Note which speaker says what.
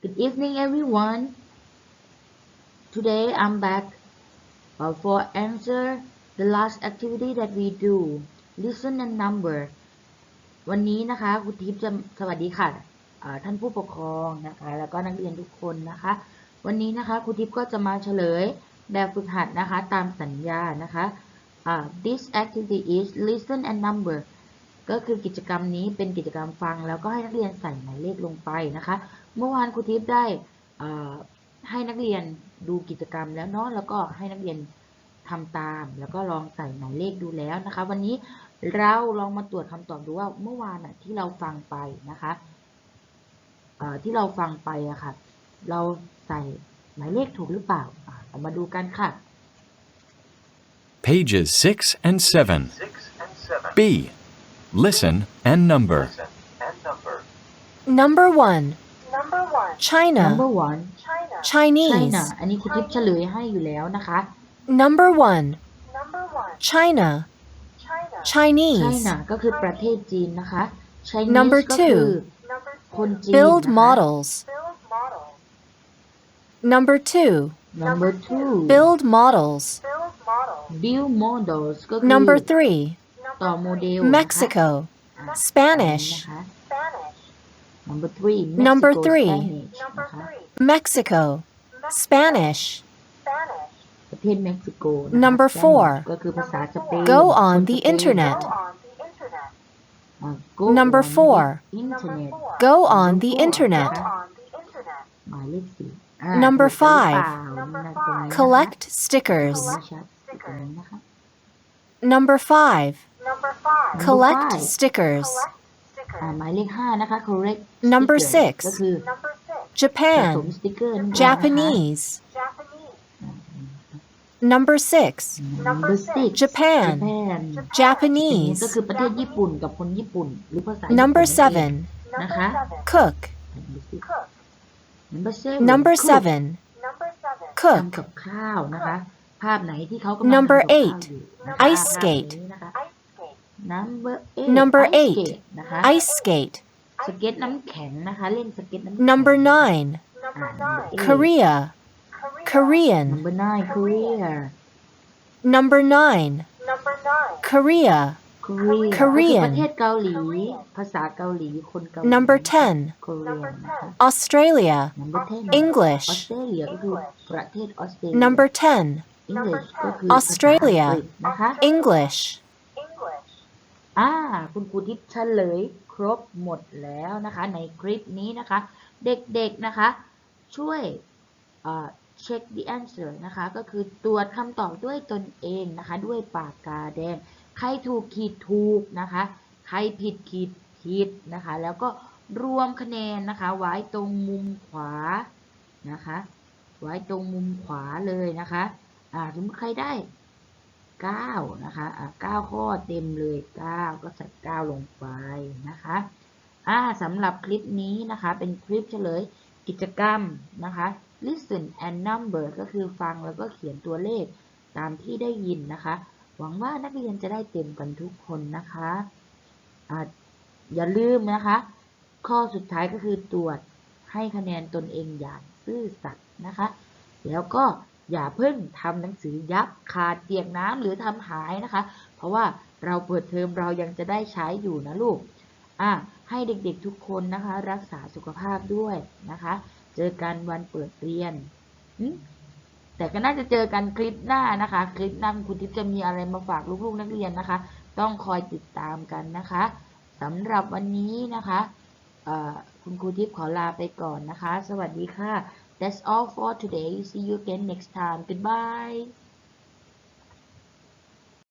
Speaker 1: Good evening, everyone. Today I'm back uh, for answer the last activity that we do. Listen and number. วันนี้นะคะครูทิพย์จะสวัสดีค่ะท่านผู้ปกครองนะคะ แล้วก็นักเรียนทุกคนนะคะ วันนี้นะคะครูทิพย์ก็จะมาเฉลยแบบฝึกหัดนะคะ ตามสัญญานะคะอ่า this activity is listen and number ก็คือกิจกรรมนี้เป็นกิจกรรมฟัง แล้วก็ให้นักเรียนใส่หมายเลขลงไปนะคะ เมื่อวานครูทิพย์ได้เอ่อให้นักเรียนดูกิจกรรมแล้วเนาะแล้วก็ให้นักเรียนทำตาม แล้วก็ลองใส่หมายเลขดูแล้วนะคะ วันนี้เราลองมาตรวจคำตอบดูว่าเมื่อวานน่ะที่เราฟังไปนะคะเอ่อที่เราฟังไปอะค่ะ เราใส่หมายเลขถูกหรือเปล่าอะเรามาดูกันค่ะ
Speaker 2: Pages 6 and 7.
Speaker 3: 6 and 7.
Speaker 2: B. Listen and number.
Speaker 3: Listen and number.
Speaker 4: Number one,
Speaker 5: Number one,
Speaker 4: China.
Speaker 1: number one
Speaker 5: China.
Speaker 1: ใช่
Speaker 4: Chinese.
Speaker 1: นะอันนี้ครูทิพย์เฉลยให้อยู่แล้วนะคะ
Speaker 4: Number one,
Speaker 5: Number one,
Speaker 4: China.
Speaker 5: China.
Speaker 1: ใช่
Speaker 4: Chinese.
Speaker 1: นะก็คือประเทศจีนนะคะ Chinese
Speaker 4: Number
Speaker 1: ก็คือ
Speaker 4: two
Speaker 5: Number
Speaker 1: คน
Speaker 5: two,
Speaker 1: จีน
Speaker 4: Build
Speaker 1: นะคะ
Speaker 4: models.
Speaker 5: build model.
Speaker 4: Number two,
Speaker 1: number two
Speaker 4: build models.
Speaker 5: Build model.
Speaker 1: build models ก็คือ
Speaker 4: Number three,
Speaker 1: ต่อ
Speaker 5: Number
Speaker 1: โม
Speaker 5: three,
Speaker 1: เดลนะคะ
Speaker 4: Mexico.
Speaker 1: อ่ะ
Speaker 4: Spanish
Speaker 1: นะคะ
Speaker 5: Spanish.
Speaker 1: number three
Speaker 4: Number
Speaker 1: Mexico
Speaker 4: three
Speaker 1: Spanish
Speaker 5: Number
Speaker 1: นะคะ
Speaker 5: three,
Speaker 4: Mexico.
Speaker 5: Mexico.
Speaker 4: Spanish.
Speaker 5: Spanish.
Speaker 1: ประเทศเม็กซิโกนะคะ
Speaker 4: Number
Speaker 1: Spanish
Speaker 4: four
Speaker 1: ก็คือภาษาสเปน
Speaker 4: Go on
Speaker 1: คนส
Speaker 4: the
Speaker 1: เปน
Speaker 4: internet.
Speaker 5: Go on the internet.
Speaker 1: อ่ะ Go
Speaker 4: Number
Speaker 1: on the
Speaker 4: four
Speaker 1: internet
Speaker 5: Number four,
Speaker 4: Go on the
Speaker 1: Number four
Speaker 4: internet.
Speaker 5: go on the internet.
Speaker 1: หมายเลขสี่อ่ะ
Speaker 4: Number
Speaker 1: ถูกหรือเปล่า
Speaker 4: five
Speaker 5: number
Speaker 1: ตรงนี้นะคะ
Speaker 4: Collect stickers.
Speaker 1: ไม่ชัดตรงนี้นะคะ
Speaker 4: Number five,
Speaker 5: Number five,
Speaker 1: Number
Speaker 4: collect
Speaker 1: five.
Speaker 4: stickers.
Speaker 5: collect
Speaker 1: อ่า
Speaker 5: stickers.
Speaker 1: หมายเลขห้านะคะ correct
Speaker 4: Number
Speaker 1: sticker
Speaker 4: six
Speaker 1: ก็คือ
Speaker 5: Number six,
Speaker 1: สะสม
Speaker 4: Japan.
Speaker 1: สติกเกอร์นั่นเองนะคะ
Speaker 4: Japanese.
Speaker 5: Japanese.
Speaker 4: Number six,
Speaker 1: Number six
Speaker 4: Japan.
Speaker 1: Japan
Speaker 4: Japanese.
Speaker 1: ก็คือประเทศญี่ปุ่นกับคนญี่ปุ่น หรือภาษา
Speaker 4: Number
Speaker 1: ญี่ปุ่นนั่นเอง
Speaker 4: seven,
Speaker 5: Number
Speaker 1: นะคะ
Speaker 5: seven,
Speaker 4: cook.
Speaker 5: cook.
Speaker 1: Number seven
Speaker 4: Number
Speaker 1: cook
Speaker 4: seven,
Speaker 5: Number seven,
Speaker 1: ทำ
Speaker 4: cook.
Speaker 1: กับข้าวนะคะ ภาพไหนที่เขากำลัง
Speaker 4: Number
Speaker 1: ทำกับข้าว
Speaker 4: eight
Speaker 1: อยู่นะคะ
Speaker 4: ice
Speaker 1: ภาพ
Speaker 4: skate
Speaker 1: นี้นะคะ
Speaker 5: ice skate.
Speaker 1: Number eight
Speaker 4: Number
Speaker 1: ice
Speaker 4: eight
Speaker 1: skate นะคะ
Speaker 4: Ice skate.
Speaker 1: สเก็ตน้ำแข็งนะคะ เล่นสเก็ตน้ำแข็ง
Speaker 4: Number nine,
Speaker 5: Number
Speaker 1: Ah,
Speaker 5: nine,
Speaker 1: eight.
Speaker 4: Korea.
Speaker 5: Korea.
Speaker 4: Korean.
Speaker 1: Number nine Korea
Speaker 4: Number nine,
Speaker 5: Number nine,
Speaker 4: Korea.
Speaker 1: Korea
Speaker 4: Korean
Speaker 1: ก็คือประเทศเกาหลี ภาษาเกาหลี คนเกาหลี
Speaker 4: Number ten,
Speaker 1: Korean นะคะ
Speaker 4: Australia.
Speaker 1: Number ten
Speaker 4: English.
Speaker 1: ออสเตรเลียก็คือประเทศออสเตรเลีย
Speaker 4: Number ten,
Speaker 1: English ก็คือ
Speaker 4: Australia
Speaker 1: ภาษาอังกฤษนะคะ
Speaker 4: English.
Speaker 5: English.
Speaker 1: อ่าคุณครูทิพย์เฉลยครบหมดแล้วนะคะ ในคลิปนี้นะคะ เด็กๆนะคะ ช่วยเอ่อ check the answer นะคะ ก็คือตรวจคำตอบด้วยตนเองนะคะ ด้วยปากกาแดง ใครถูกขีดถูกนะคะ ใครผิดขีดผิดนะคะ แล้วก็รวมคะแนนนะคะ ไว้ตรงมุมขวานะคะ ไว้ตรงมุมขวาเลยนะคะ อ่าสมมติใครได้ 9 นะคะอ่า9ข้อเต็มเลย 9 ก็ใส่ 9 ลงไปนะคะอ่าสำหรับคลิปนี้นะคะเป็นคลิปเฉลยกิจกรรมนะคะ listen and number ก็คือฟังแล้วก็เขียนตัวเลขตามที่ได้ยินนะคะ หวังว่านักเรียนจะได้เต็มกันทุกคนนะคะอ่าอย่าลืมนะคะ ข้อสุดท้ายก็คือตรวจให้คะแนนตนเองอย่างซื่อสัตย์นะคะ แล้วก็ อย่าเพิ่งทำหนังสือยับขาดเปียกน้ำหรือทำหายนะคะ เพราะว่าเราเปิดเทอมเรายังจะได้ใช้อยู่นะลูกอะให้เด็กๆทุกคนนะคะ รักษาสุขภาพด้วยนะคะ เจอกันวันเปิดเรียนแต่ก็น่าจะเจอกันคลิปหน้านะคะ คลิปหน้าคุณทิพย์จะมีอะไรมาฝากลูกๆนักเรียนนะคะ ต้องคอยติดตามกันนะคะสำหรับวันนี้นะคะคุณครูทิพย์ขอลาไปก่อนนะคะ สวัสดีค่ะ That's all for today. See you again next time. Goodbye.